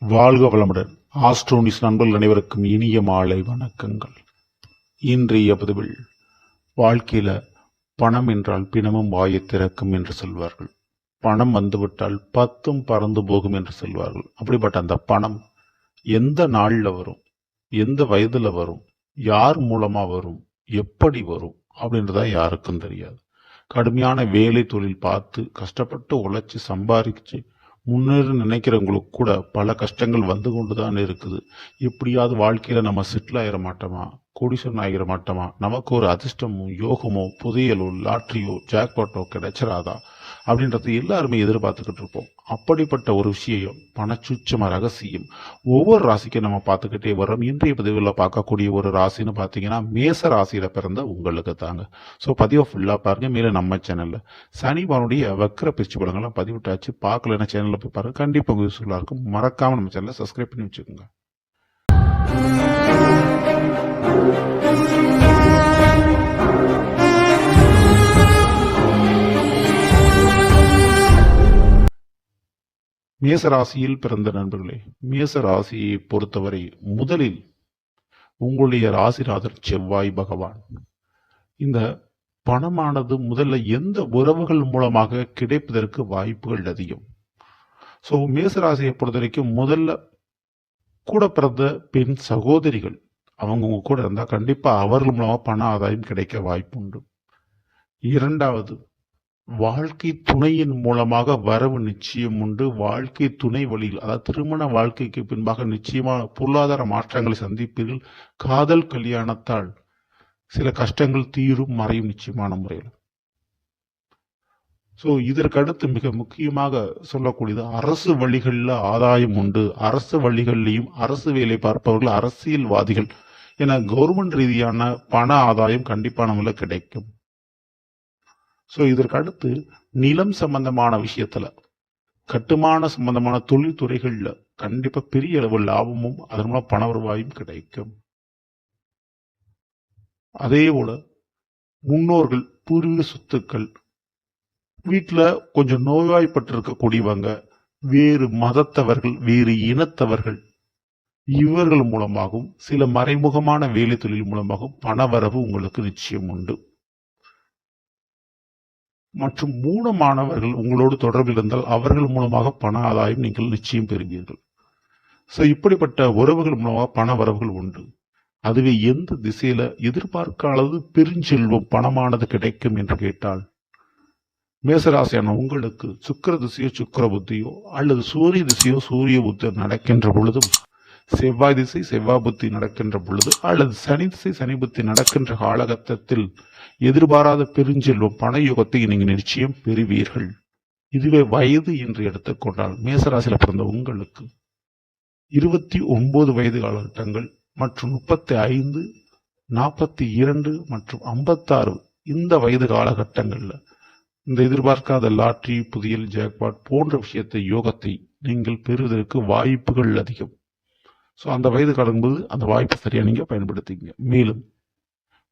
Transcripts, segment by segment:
வாழ்க வளமுடன். ஆஸ்ட்ரோனிஸ் நண்பர்கள் அனைவருக்கும் இனிய மாலை வணக்கங்கள். இன்றைய பதிவில் வாழ்க்கையில பணம் என்றால் பிணமும் வாயை திறக்கும் என்று சொல்வார்கள். பணம் வந்துவிட்டால் பத்தும் பறந்து போகும் என்று சொல்வார்கள். அப்படிப்பட்ட அந்த பணம் எந்த நாளில் வரும்? எந்த வயதுல வரும்? யார் மூலமா வரும்? எப்படி வரும்? அப்படின்றதா யாருக்கும் தெரியாது. கடுமையான வேலை தொழில் பார்த்து கஷ்டப்பட்டு உழைச்சி சம்பாதிச்சு முன்னேற நினைக்கிறவங்களுக்கு கூட பல கஷ்டங்கள் வந்து கொண்டு தான் இருக்குது. எப்படியாவது வாழ்க்கையில நம்ம செட்டில் ஆகிட மாட்டோமா? கோடீஸ்வரன் ஆகிட மாட்டோமா? நமக்கு ஒரு அதிர்ஷ்டமோ யோகமோ புதையலோ லாட்ரியோ ஜாக்பாட்டோ கிடைச்சிராதா? அப்படின்றத எல்லாருமே எதிர்பார்த்துக்கிட்டு இருப்போம். அப்படிப்பட்ட ஒரு விஷயம் பணச்சுச்சம ரகசியம். ஒவ்வொரு ராசிக்கும் நம்ம பார்த்துக்கிட்டே வரோம் இன்றைய பதிவில் பார்க்கக்கூடிய ஒரு ராசின்னு பார்த்தீங்கன்னா மேச ராசியில பிறந்த உங்களுக்கு தாங்க. ஸோ பதிவை ஃபுல்லாக பாருங்க. மேலே நம்ம சேனலில் சனிவானுடைய வக்கர பிரிச்சு படங்கள்லாம் பதிவிட்டாச்சு. பார்க்கலன்னா சேனலில் போய் பாருங்க. கண்டிப்பாக உங்களுக்கு யூஸ்ஃபுல்லாக இருக்கும். மறக்காமல் நம்ம சேனலை சப்ஸ்கிரைப் பண்ணி வச்சுக்கோங்க. மேசராசியில் பிறந்த நண்பர்களே மேச ராசியை பொறுத்தவரை முதலில் உங்களுடைய ராசிராதர் செவ்வாய் பகவான். இந்த பணமானது முதல்ல எந்த உறவுகள் மூலமாக கிடைப்பதற்கு வாய்ப்புகள் அதிகம். ஸோ மேசராசியை பொறுத்த வரைக்கும் முதல்ல கூட பிறந்த பெண் சகோதரிகள் அவங்க கூட இருந்தால் கண்டிப்பாக அவர்கள் மூலமாக பண ஆதாயம் கிடைக்க வாய்ப்பு உண்டு இரண்டாவது வாழ்க்கை துணையின் மூலமாக வரவு நிச்சயம் உண்டு. வாழ்க்கை துணை வழியில் அதாவது திருமண வாழ்க்கைக்கு பின்பாக நிச்சயமான பொருளாதார மாற்றங்களை சந்திப்பீர்கள். காதல் கல்யாணத்தால் சில கஷ்டங்கள் தீரும் மறையும் நிச்சயமான முறையில். ஸோ இதற்கடுத்து மிக முக்கியமாக சொல்லக்கூடியது அரசு வழிகளில் ஆதாயம் உண்டு. அரசு வழிகளிலையும் அரசு வேலை பார்ப்பவர்கள் அரசியல்வாதிகள். என கவர்மெண்ட் ரீதியான பண ஆதாயம் கண்டிப்பான முறையில் கிடைக்கும். ஸோ இதற்கு அடுத்து நிலம் சம்பந்தமான விஷயத்துல கட்டுமான சம்பந்தமான தொழில்துறைகளில் கண்டிப்பாக கண்டிப்பா பெரிய அளவு லாபமும் அதன் மூலம் பண வருவாயும் கிடைக்கும். அதே போல முன்னோர்கள் பூர்வீக சொத்துக்கள் வீட்டில் கொஞ்சம் நோய்வாய்ப்பட்டிருக்கக்கூடியவங்க வேறு மதத்தவர்கள் வேறு இனத்தவர்கள் இவர்கள் மூலமாகவும் சில மறைமுகமான வேலை தொழில் மூலமாகவும் பணவரவு உங்களுக்கு நிச்சயம் உண்டு. மற்றும் மூலமானவர்கள் உங்களோடு தொடர்பில் இருந்தால் அவர்கள் மூலமாக பண ஆதாயம் நீங்கள் நிச்சயம் பெறுவீர்கள். ஸோ இப்படிப்பட்ட உறவுகள் மூலமாக பண வரவுகள் உண்டு. அதுவே எந்த திசையில எதிர்பார்க்காதது பெருஞ்செல்வம் பணமானது கிடைக்கும் என்று கேட்டால் மேசராசியான உங்களுக்கு சுக்கிர திசையோ சுக்கர புத்தியோ அல்லது சூரிய திசையோ சூரிய புத்தியோ நடக்கின்ற பொழுதும் செவ்வாய் திசை செவ்வாய் புத்தி நடக்கின்ற பொழுது அல்லது சனி திசை சனி புத்தி நடக்கின்ற காலகட்டத்தில் எதிர்பாராத பெருஞ்செல்வம் பண யுகத்தை நீங்கள் நிச்சயம் பெறுவீர்கள். இதுவே வயது என்று எடுத்துக்கொண்டால் மேசராசியில் பிறந்த உங்களுக்கு இருபத்தி ஒன்பது வயது காலகட்டங்கள் மற்றும் முப்பத்தி ஐந்து நாற்பத்தி இரண்டு மற்றும் ஐம்பத்தாறு இந்த வயது காலகட்டங்களில் இந்த எதிர்பார்க்காத லாட்ரி புதியல் ஜாக்பாட் போன்ற விஷயத்தை யோகத்தை நீங்கள் பெறுவதற்கு வாய்ப்புகள் அதிகம். ஸோ அந்த வயது காலங்கும்போது அந்த வாய்ப்பை சரியாக நீங்கள் பயன்படுத்திங்க மேலும்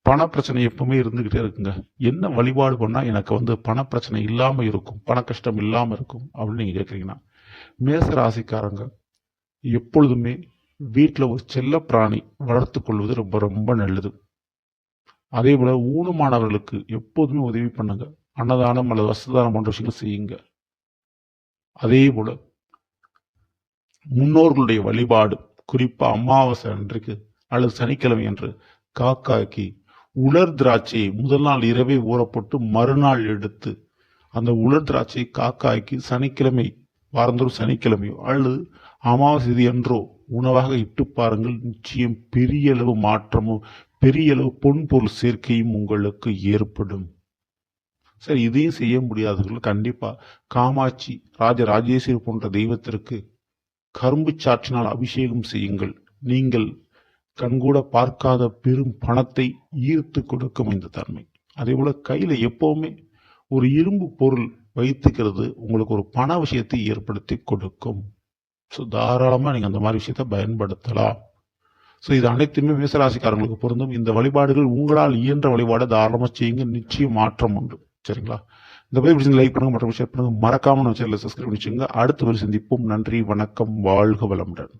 பண பிரச்சனை எப்பவுமே இருந்துக்கிட்டே இருக்குங்க. என்ன வழிபாடு பண்ணால் எனக்கு வந்து பண பிரச்சனை இருக்கும் பண கஷ்டம் இல்லாமல் இருக்கும் அப்படின்னு நீங்கள் கேட்குறீங்கன்னா மேச ராசிக்காரங்க எப்பொழுதுமே வீட்டில் ஒரு செல்ல பிராணி வளர்த்து கொள்வது ரொம்ப ரொம்ப நல்லது. அதே போல் ஊனமானவர்களுக்கு எப்போதுமே உதவி பண்ணுங்க. அன்னதானம் அல்லது வசதானம் போன்ற விஷயங்கள் செய்யுங்க. அதே போல் முன்னோர்களுடைய வழிபாடு குறிப்பா அமாவாசை அன்றைக்கு அல்லது சனிக்கிழமை அன்று காக்காக்கி உலர் திராட்சையை முதல் நாள் இரவே ஊறப்பட்டு மறுநாள் எடுத்து அந்த உலர் திராட்சையை காக்காக்கி சனிக்கிழமை வாரந்தோறும் சனிக்கிழமையோ அல்லது அமாவாசை இது என்றோ உணவாக இட்டு பாருங்கள். நிச்சயம் பெரிய அளவு மாற்றமும் பெரிய அளவு பொன் பொருள் சேர்க்கையும் உங்களுக்கு ஏற்படும். சரி இதையும் செய்ய முடியாதவர்கள் கண்டிப்பா காமாட்சி ராஜ ராஜேஸ்வரி போன்ற தெய்வத்திற்கு கரும்பு சாற்றினால் அபிஷேகம் செய்யுங்கள். நீங்கள் கண்கூட பார்க்காத பெரும் பணத்தை ஈர்த்து கொடுக்கும் இந்த தன்மை. அதே போல கையில எப்பவுமே ஒரு இரும்பு பொருள் வைத்துக்கிறது உங்களுக்கு ஒரு பண விஷயத்தை ஏற்படுத்தி கொடுக்கும். ஸோ தாராளமாக நீங்கள் அந்த மாதிரி விஷயத்தை பயன்படுத்தலாம். ஸோ இது அனைத்துமே மேசராசிக்காரங்களுக்கு பொருந்தும். இந்த வழிபாடுகள் உங்களால் இயன்ற வழிபாடை தாராளமாக செய்யுங்க. நிச்சயம் மாற்றம் உண்டு. சரிங்களா? இந்த பதிவு பிடிச்சி லைக் பண்ணுங்கள் மற்றும் ஷேர் பண்ணுங்கள் மறக்காம நம்ம சேனலில் சப்ஸ்கிரைப் பண்ணி வச்சுங்க அடுத்த ஒரு சந்திப்போம். நன்றி வணக்கம் வாழ்க வளமுடன்.